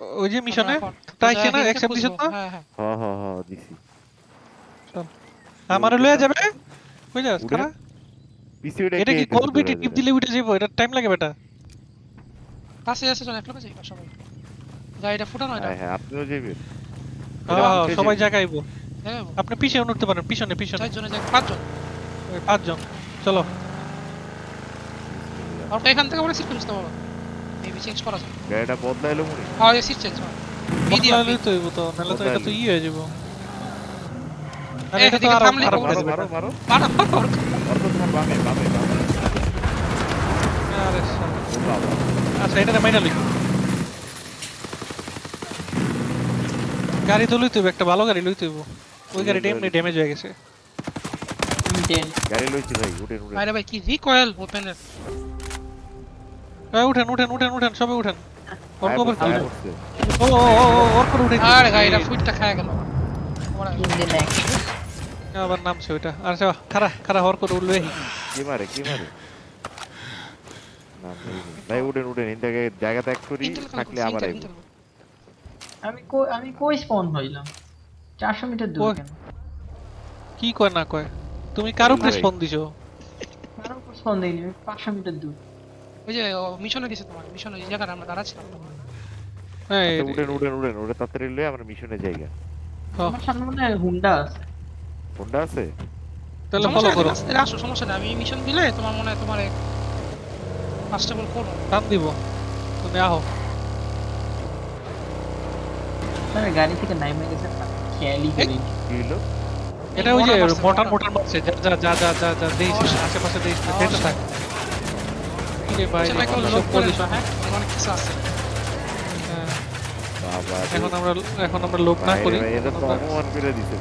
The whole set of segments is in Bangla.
ওই যে মিশনে? তাই কেনা হিলকে অ্যাকসেপ্ট দিছ না হ্যাঁ হ্যাঁ। হ হ হ দিছি। আমারে লইয়া যাবে? কই যাস উঠে? পিসি ওটা এটা কি কল বিটি টিপ দিলে উঠে যাব এটা টাইম লাগে বেটা। কাছে আছে চল একলা যাই সবাই। গাড়িটা ফুটানো এটা। হ্যাঁ হ্যাঁ আপনিও যাবেন হ্যাঁ হ্যাঁ, সবাই যাবে। জায়গায় হ্যাঁ আপনি পিছনে উঠতে পারেন পিছনে পিছনে। চারজনে যাই পাঁচজন। পাঁচজন। চলো। আর এখান থেকে আমরা সিট খুঁজতে পারব। মেবি চেঞ্জ করা যায় গাড়িটা বদলাইলো মনে হ্যাঁ। চেঞ্জ মিডিয়াম বদলাইলে তো এটা তো ই হয়ে যাব। আরে এটা তো এদিকে আরও থামলে খারাপ খবর হয়ে মারো যাবে মারো। মারো মারো। মারো অর্থ তোমার বামে বামে বামে। আরে শালা। ও বাবা। আচ্ছা এটা মাইনা লই গাড়ি তো লইতে হইবো, একটা ভালো গাড়ি লইতে হইবো। ওই গাড়িটা এমনি ড্যামেজ হয়ে গেছে। গাড়ি লইছি ভাই উঠেন উঠেন আরে ভাই কি রিকয়েল ওপেনের এই, উঠেন উঠেন উঠেন উঠেন সবাই উঠেন। ওর আয় কবর পড়ছে, আয় কি পড়ছে। ও ও ও করে উঠে আরে গাড়িটা ফুটটা খায় গেল। আবার নামছে ওইটা। আচ্ছা খারা খারা হর করে উঠল কি মারে কি মারে। ভাই উঠেন উঠেন এই জায়গায় জায়গা ত্যাগ করি থাকলে আবার আইবো আমি কই আমি কই স্পন হইলাম? চারশো মিটার দূর? কেন? কি কয় না কয়? তুমি কার উপরে। স্পন দিছো? কারও উপর স্পন আমি পাঁচশো মিটার দূর। ওই যে মিশনে দিছে তোমার মিশনে এই জায়গায় আমরা দাঁড়াচ্ছিলাম এই, আচ্ছা, উঠেন উঠেন উঠেন ওটা তাড়াতাড়ি লয়ে আমরা মিশনের জায়গা হ্যাঁ, আমার সামনে মনে হয় হুন্ডা আছে। কোনটা আছে? তাহলে ফলো করো। আসো সমস্যা নেই আমি মিশন দিলে তোমার মনে হয় তোমার কনস্টেবল করো টান দিব। তুমি আহো। আরে গাড়ি থেকে নাইমে গেছে খেয়ালই করি। কি হলো এটা ওই যে মোটর মোটর মারছে যা যা যা যা যা অবশ্যই। আশেপাশে অবশ্যই। দেখতে থাক। এখন আমরা এখন আমরা লোক না করি। ভাই, এটা তো আমরা- অপমান করে দিছে।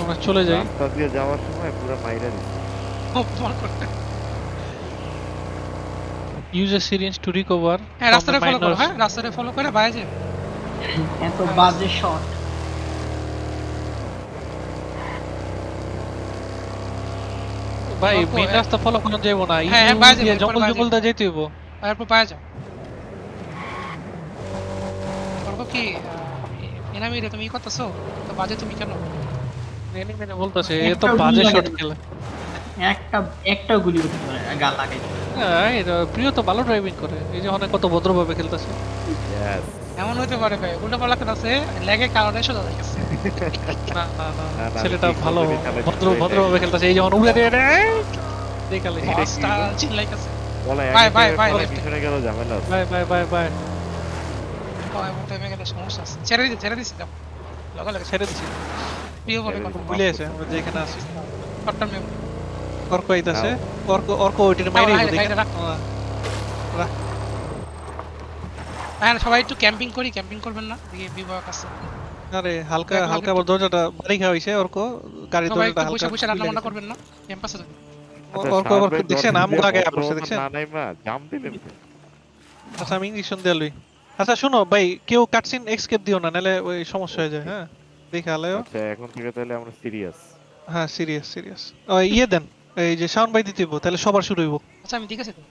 আমরা চলে যাই। রাস্তা দিয়ে যাওয়ার সময় পুরো মাইরা করতে use a syringe to recover হ্যাঁ রাস্তাটা ফলো করো হ্যাঁ? রাস্তাটা ফলো করে বাইরে এত বাজে শট ভাই মেইন। রাস্তা ফলো করা যাইবো না। হ্যাঁ, হ্যাঁ, দিয়ে জঙ্গল জঙ্গল দা যাইতে হইবো। তারপর বাইরে যাও বলব কি এনামি রে তুমি ই করতেছো? তো বাজে তুমি কেন? এনিমে বলতাছে এ তো একটা বাজে শট খেলে। একটা একটাও গুলি করতে পারে না, গা লাগাই হ্যাঁ এটা প্রিয় তো ভালো ড্রাইভিং করে এই যে অনেক কত ভদ্রভাবে খেলতেছে. এমন হইতে পারে ভাই উল্টো পাল্লা আছে লেগে কারণে সোজা গেছে ছেলেটা ভালো ভদ্র। ভদ্রভাবে খেলতেছে। এই যেমন উড়ে দিয়ে দেখালে? চিল্লাইতেছে। Bye, bye, bye. পিছনে গেল ঝামেলা আছে। Bye bye bye bye. ও এমন টাইমে গেলে সমস্যা আছে। ছেড়ে দিতে ছেড়ে দিছি দাও লগা ছেড়ে দিছি। প্রিয় বলে কথা ভুলে আছে আমরা যেখানে আছি। কট্টার মেম অর্ক আইতাছে। অর্ক ওইটার মাইরে। হ্যাঁ সবাই একটু ক্যাম্পিং করি। ক্যাম্পিং করবেন না। বিবাহ আছে। আরে হালকা হালকা আবার দরজাটা বাড়ি খাওয়া হইছে অর্ক গাড়ি দরজাটা হালকা রান্না বান্না করবেন না? ক্যাম্পাসে দেখছেন আম ভদ্র পড়ছে না নাই মা, জাম দিলেন আচ্ছা আমি ইঞ্জেকশন দিয়ে লই। আচ্ছা শোনো ভাই কেউ কাটসিন এক্সকেপ দিও না নালে ওই সমস্যা হয়ে যায় হ্যাঁ? দেখে আলাও আচ্ছা এখন থেকে তাহলে আমরা সিরিয়াস হ্যাঁ সিরিয়াস সিরিয়াস ওই ইয়ে দেন এই যে সাউন্ড বাই দিতে তাহলে সবার শুরু হইব। আচ্ছা আমি ঠিক আছে তো।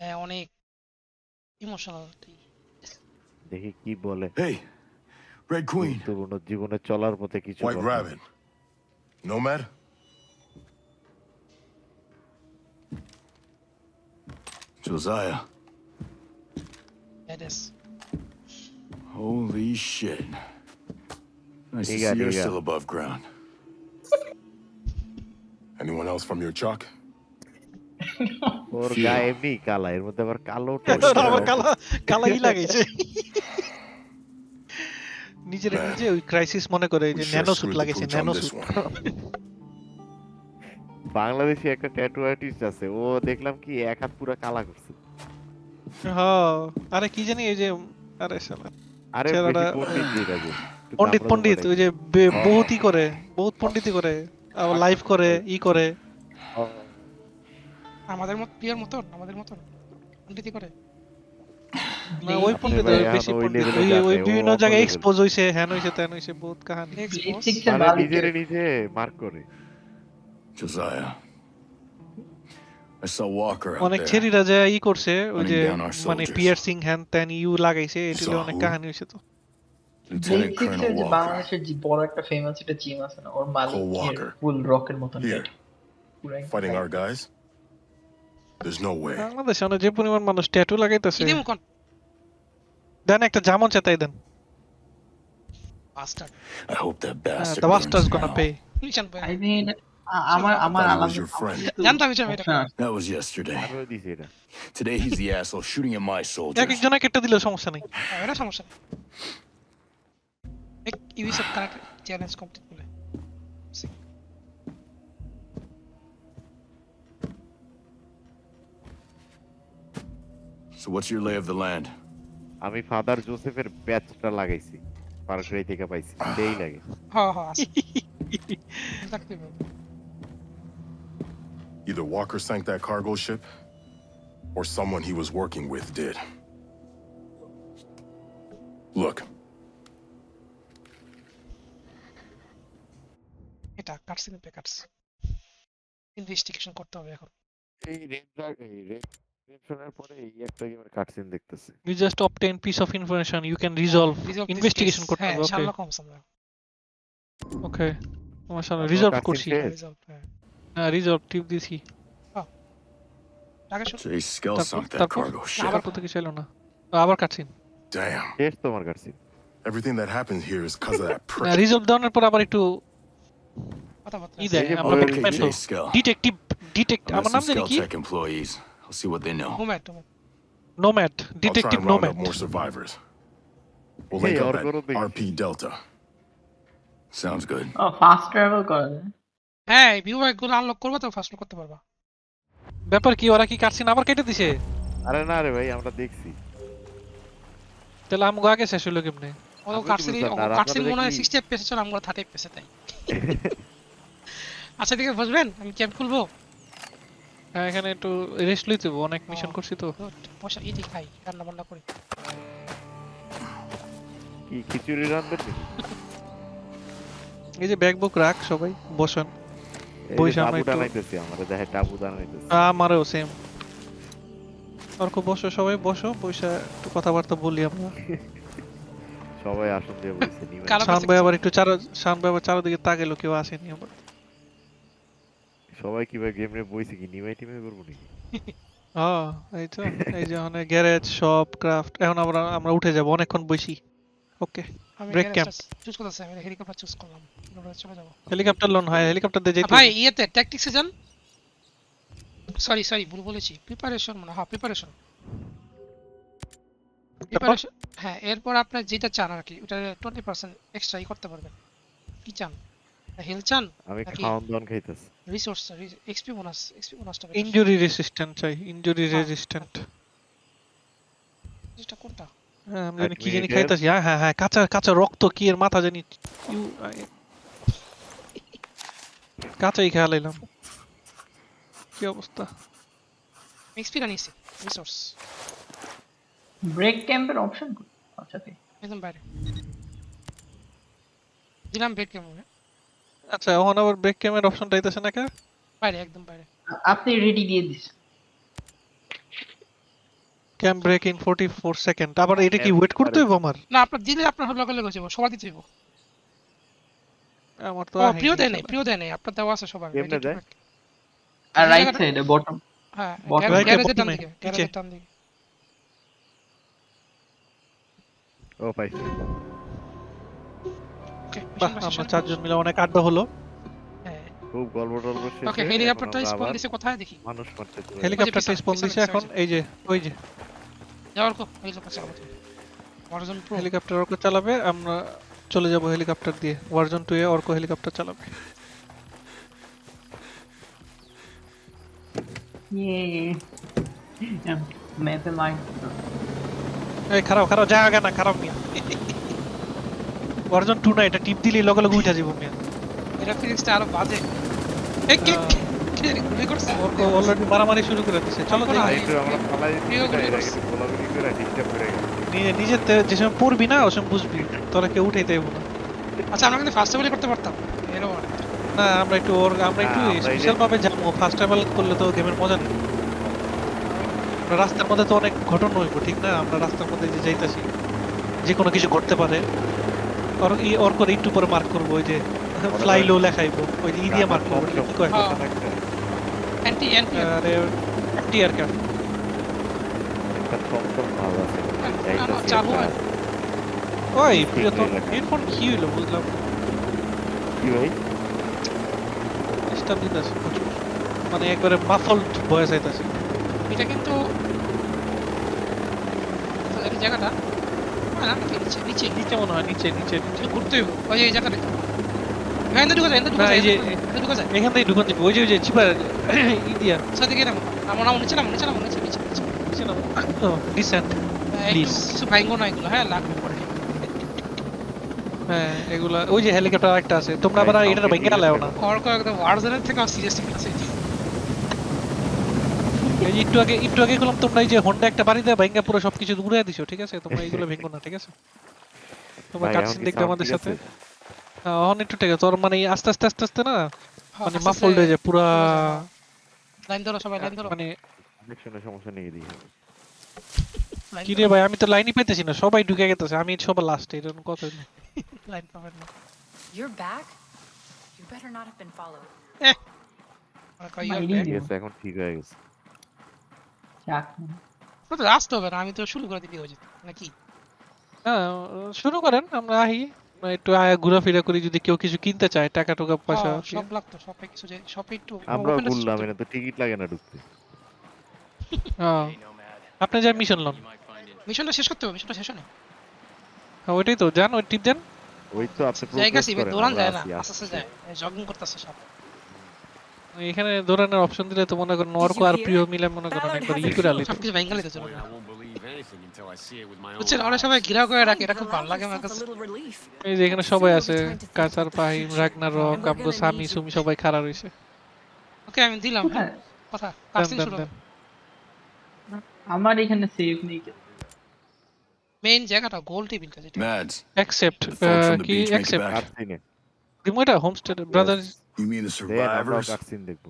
হ্যাঁ অনেক ইমোশনাল দেখি কি বলে Hey, Red Queen, গুরুত্বপূর্ণ জীবনে চলার পথে কিছু White কথা। Rabbit. Nomad? Josiah. ব্যাডেস Holy shit. Nice to Diga, see you're diga. still above ground. Anyone else from your chalk? ওর. গায়ে এমনি কালা এর মধ্যে আবার কালো আবার কালা কালাই লাগাইছে নিজের নিজে ওই ক্রাইসিস মনে করে যে nano suit pooch nano suit. Bangladeshi একটা ট্যাটু আর্টিস্ট আছে ও দেখলাম কি এক হাত পুরো কালা করছে। হ্যাঁ আরে কি জানি এই যে আরে শালা আরে পণ্ডিত পণ্ডিত ওই যে হ্যাঁ। বহুতই করে বহুত পণ্ডিতই করে আবার লাইভ করে ই করে। আমাদের মত প্রিয়ার মতন আমাদের মতন পন্ডিতি করে। না ওই পণ্ডিত ভাই ওই এখন বেশি ওই পণ্ডিত level এ ওই যান ওই নাই, ও বিভিন্ন জায়গায় এক্সপোজ হইছে হ্যান হইছে তেন হইছে বহুত কাহিনী। মানে নিজেরে নিজে মার্ক করে। Josiah. I saw Walker out অনেক there. ছেড়িরা যে ই করছে ওই যে মানে পিয়ারসিং হ্যান ত্যান ইউ লাগাইছে So অনেক? কাহিনী হয়েছে তো. বাংলাদেশের যে বড় একটা ফেমাস একটা জিম আছে না ওর মালিক ফুল রকের মতন There's no way. বাংলাদেশে অনেক যে পরিমাণ মানুষ ট্যাটু লাগাইতেছে। দেন একটা jamun চেতাই then bastard I hope that bastard the bastards learns gonna now. Pay নিশান ভাই I mean, আ- আমার আমার thought he was আলাদা your friend. আমার কিন্তু জানতাম এটা এটা option আছে। That was yesterday. আমিও দিছি এটা Today he's the asshole shooting at my এক soldiers. একজনে কেটে দিলে সমস্যা নেই হ্যাঁ, এটা সমস্যা নেই এক ইউএসএফ কানেক্ট চ্যালেঞ্জ কমপ্লিট বলে So what's your lay of the land? আমি ফাদার জোসেফের ব্যাচটা লাগাইছি পার্করাই থেকে পাইছি সেই লাগে। হ্যাঁ হ্যাঁ আছে থাকতে হবে। Either Walker sank that cargo ship, or someone he was working with did. Look, এটা কাটসিন পে কাটস ইনভেস্টিগেশন করতে হবে এখন। এই রেড ড্রাগ এই রেড রেডশনের পরে এই একটা গেমের কাটসিন দেখতেছি you just obtain piece of information you can resolve investigation. করতে হ্যাঁ হবে ওকে শার্লক হোমস আমরা ওকে মাশাআল্লাহ রিজলভ করছি? রিজলভ হ্যাঁ হ্যাঁ রিজলভ টিপ দিছি. আবার কোথাও কিছু এলো না আবার কাটছিন Damn. শেষ তোমার cutscene Everything that happened here is because of that prick. Resolve দেওয়ার পর আবার একটু ই। দেয় আমরা. ডিটেকটিভ ডিটেক্ট আমার নাম জানি কি employees. I'll see what they know. Nomad, Nomad. Detective I'll try and Nomad. More survivors. We'll link up at RP Delta. Sounds good. ও ফাস্ট ট্রাভেল করে হ্যাঁ ভিউয়ারগুলো আনলক করবা তো ফাস্ট করতে পারবা ব্যাপার কি ওরা কি কাটছিন আবার কেটে দিছে আরে না রে ভাই আমরা দেখছি তাহলে আমগো আগে শেষ হলো কেমনে ও কাটছিনি কাটছিনি মনে হয় 60 এফপিএস ছিল আমগো 30 এফপিএস তাই আচ্ছা দেখে বুঝবেন আমি ক্যাম্প খুলবো হ্যাঁ এখানে একটু রেস্ট লইতে হবে, অনেক মিশন করছি তো। পয়সা ইডি খাই রান্না বান্না করি। কি খিচুড়ি রান্ধবেন নাকি? এই যে ব্যাগ বুক রাখ সবাই বসেন। পয়সা আমরা একটু- টানাইতেছি আমরা দেখে টাবু টানাইতেছি। আমারও সেম অর্ক বসো সবাই বসো পয়সা একটু কথাবার্তা বলি আমরা। সবাই আসুন দিয়ে বলছে নিবেন। কালো- শান ভাই আবার একটু চারো শান ভাই আবার চারোদিকে তাকাইলো কেউ আসেনি আবার। সবাই কীভাবে গেম রে বইছে কি? নিমাই টিমে করব নাকি? হ্যাঁ এই তো এই যে ওখানে গ্যারেজ শপ ক্রাফট এখন আমরা আমরা উঠে যাব অনেকক্ষণ বসি ওকে Break camp. চুজ করতেছি আমি হেলিকপ্টার চুজ করলাম হেলিকপ্টার চলে যাব। হেলিকপ্টার লোন হয় হেলিকপ্টার দিয়ে যেতে ভাই ইয়েতে ট্যাকটিক্সে যান। সরি সরি ভুল বলেছি। প্রিপারেশন মানে হ্যাঁ প্রিপারেশন প্রিপারেশন হ্যাঁ এরপর আপনার যেটা চান আর কি ওটা টোয়েন্টি পার্সেন্ট এক্সট্রা ই করতে পারবেন। কি চান? হেল চান? আমি খাওয়ান দাওয়ান খাইতেছি। রিসোর্স এক্সপি বোনাস এক্সপি বোনাসটা ইনজুরি রেজিস্ট্যান্ট চাই ইনজুরি রেজিস্ট্যান্ট এটা কোনটা? হ্যাঁ আমি জানি কি জানি খাইতাছি। হ্যাঁ হ্যাঁ হ্যাঁ কাঁচা কাঁচা রক্ত কি এর মাথা জানি। ইউ কাঁচাই খেয়া লাইলাম কি অবস্থা? এক্সপি নিয়েছি রিসোর্স ব্রেক ক্যাম্পের অপশন আচ্ছা ঠিক। একদম বাইরে। দিলাম বেড কেমন আচ্ছা এখন আবার ব্রেক ক্যামের অপশনটা আইতাছে না কে? বাইরে একদম বাইরে। আপনি রেডি দিয়ে this. Cam break in 44 second আবার এটা কি ওয়েট করতে হবে আমার? না আপনার দিলে আপনার লগে লগে যাব সবার দিতে হইব। আমার তো প্রিয় দেয় নাই প্রিয় দেয় নাই আপনার দেওয়া আছে সবার। কেমনে দেয়? আর রাইট সাইডে বটম হ্যাঁ right গ্যারেজের ডান দিকে। গ্যারেজের ডান দিকে। ও পাইছি। বাহ আমরা চারজন মিলে অনেক আড্ডা হলো। হ্যাঁ। খুব গল্প টল্প শেষে ওকে হেলিকপ্টারটা স্পন দিছে কোথায় দেখি? মানুষ মারতে চলে যাব। হেলিকপ্টারটা স্পন দিছে এখন এই যে ওই যে। যাওয়ার কো হেলিকপ্টার চালাবো ওয়ারজন প্রো হেলিকপ্টার অর্ক চালাবে আমরা চলে যাব হেলিকপ্টার দিয়ে। ওয়ার্জন 2 এ অর্ক হেলিকপ্টার চালাবে। ইয়ে এই খারাপ খারাপ জায়গা না খারাপ মিয়া। ওয়ার্জন 2 না এটা টিপ দিলেই লগে লগে উঠা যাব মিয়া। এটা ফিজিক্সটা আরও বাজে। এই কে কে গুলি করছে? অলরেডি মারামারি শুরু করে দিছে। চলো যাই একটু আমরা পালাই গোলাগুলি করে ডিস্টার্ব করে নিজে নিজের তে- যে সময় পড়বি না সময় বুঝবি। তোরা কেউ উঠাইতে হইব না। আচ্ছা আমরা কিন্তু ফার্স্ট লেভেলে করতে পারতাম। এরও না আমরা একটু ওর আমরা একটু হ্যাঁ, স্পেশাল ভাবে যাব। ফার্স্ট ট্রাভেল করলে তো গেমের মজা নেই। রাস্তার মধ্যে তো অনেক ঘটনা হইব ঠিক না? আমরা রাস্তার মধ্যে যে যাইতাছি যে কোনো কিছু ঘটতে পারে। ওর ই ওর করে একটু পরে মার্ক করব ওই যে ফ্লাই লো লেখাইব ওই যে ই দিয়ে মার্ক করব কি কয়। একটা অ্যান্টি অ্যান্টি আরে কার একটা টমটম ভাব আছে। চালু ওই প্রিয়তম হেডফোন কি হইল বুঝলাম কি ভাই? ডিস্টার্ব দিতেছে প্রচুর। মানে একবারে মাফলড ভয়েস আইতাছে এটা কিন্তু জায়গাটা নিচে নিচে নিচে মনে হয় নিচে নিচে নিচে। ঘুরতে ওই এই জায়গাটা। হ্যাঁ এনে ঢুকে যায় এনে ঢুকে না, যায় এই যে- এনে ঢুকে যায় এখান থেকে ঢুকান যাবে। ওই যে ওই যে চিপার ই দিয়া সেদিকে নামো। নামো নামো নিচে নামো নিচে নামো নিচে নিচে নিচে। নিচে নামো। ডিসেন্ট একটু কিছু ভাঙ্গো না এগুলো। লাগবে পরে। হ্যাঁ এগুলা ওই যে হেলিকপ্টার একটা আছে। তোমরা আবার এটার ভেঙে না। কর কর একদম থেকে সিরিয়াসলি একটু আগে একটু আগে বললাম তোমরা এই যে হোন্ডা একটা বাড়ি দেয় ভেঙে পুরো সবকিছু উড়িয়ে দিছো ঠিক আছে? তোমরা এইগুলো ভেঙো না ঠিক আছে? তোমরা কাটসিন দেখবে আমাদের সাথে? হ্যাঁ, এখন একটু ঠিক আছে তোর মানে আস্তে আস্তে আস্তে আস্তে না? হ্যাঁ, মানে মাফল্ড হয়ে যায় পুরা লাইন ধরো সবাই লাইন ধরো। মানে কানেকশনের সমস্যা নেই এদিকে। লাইন কি রে ভাই আমি তো লাইনই পাইতেছি না সবাই ঢুকে গেতেছে আমি সবার লাস্টে এটা কথা। লাইন পাবেন না। You're back? You better not have been followed. এখন ঠিক হয়ে গেছে। তো আসতে হবে না আমি তো শুরু করে দিতে হয়ে যেত নাকি? হ্যাঁ শুরু করেন আমরা আহি একটু আয়া ঘোরাফেরা করি যদি কেউ কিছু কিনতে চায় টাকা টুকা পয়সা সব লাগতো সবে কিছু যে সবে একটু আমরা বললাম। এটা তো। টিকিট লাগে না ঢুকতে। হ্যাঁ আপনি যা মিশন লন। মিশনটা শেষ করতে হবে মিশনটা শেষ হয় হ্যাঁ ওইটাই তো যান ওই টিপ দেন। ওই তো আপনি জায়গা সিবে দৌড়ান যায় না আস্তে আস্তে যায় জগিং করতেছে সব। এখানে দৌড়ানোর অপশন দিলে তো মনে করেন অর্ক আর প্রিয় মিলে মনে করেন একবার ই করে আলিত সবকিছু ভেঙে লিতে চলে বুঝছেন. ওরা সবাই ঘিরাও করে রাখে এটা খুব ভালো লাগে আমার কাছে। এই যে এখানে সবাই আছে the পাহিম we're আব্বু gonna সামি সুমি সবাই খাড়া রইছে ওকে আমি দিলাম হ্যাঁ। কথা দেন শুরু আমার এখানে সেভ নেই মেইন জায়গাটা গোল টেবিল কাছে অ্যাকসেপ্ট কি অ্যাকসেপ্ট back. কাটসিনে দিমো এটা homestay brother You mean the দেন আমরাও survivors? কাটসিন দেখবো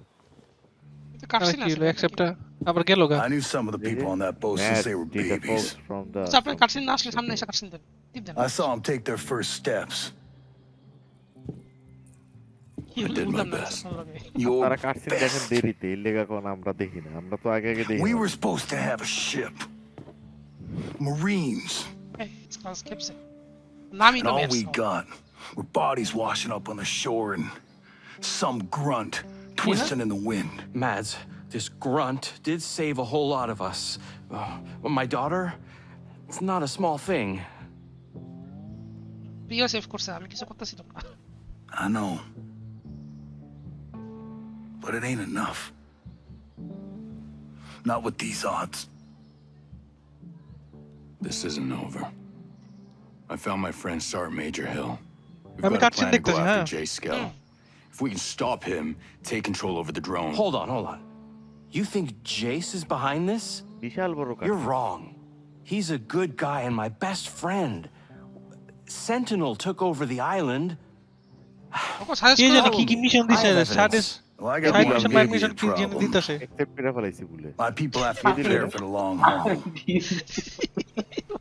কাটসিন কি আছে হলো অ্যাকসেপ্টটা আবার গেল গা I knew some of the people on that boat since Matt, they were did the babies. folks from the আচ্ছা আপনি কাটসিন না আসলে সামনে এসে cutscene then tip then I saw them take their first steps. কি হলো did my বুঝলাম না best. ভালো লাগে। Your তারা কাটসিন দেখেন best. দেরিতে এর লেগা কোন আমরা দেখি না আমরা তো আগে আগে দেখি We না। were supposed to have a ship. Marines. এই, স্কাস কেপসে নামই And তো all mates we got were bodies washing up on the shore and some grunt, twisting in the wind. Mads, this grunt did save a whole lot of us. Uh, my daughter, it's not a small thing. I know. But it ain't enough. Not with these odds. This isn't over. I found my friend Sergeant Major Hill. We've got a plan to go after Jay Skell. If we can stop him, take control over the drone. Hold on, hold on. You think Jace is behind this? বিশাল বড় You're cutscene wrong. He's a good guy and my best friend. Sentinel took over the island. Okay suggest কে করে জানি দাও। কি কি মিশন দিছে I have সাড়ে evidence. Well, I side got mission one bike baby mission a কি জানি problem. দিতেছে একসেপ্ট করে ফেলাইছি বলে My people have to be prepared for the long haul.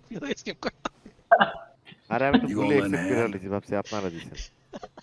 প্রিয় escape করে। আরে আমি তো You ভুলে all in একসেপ্ট করে hand. ফেলাইছি ভাবছি আপনারা দিছেন জানেন না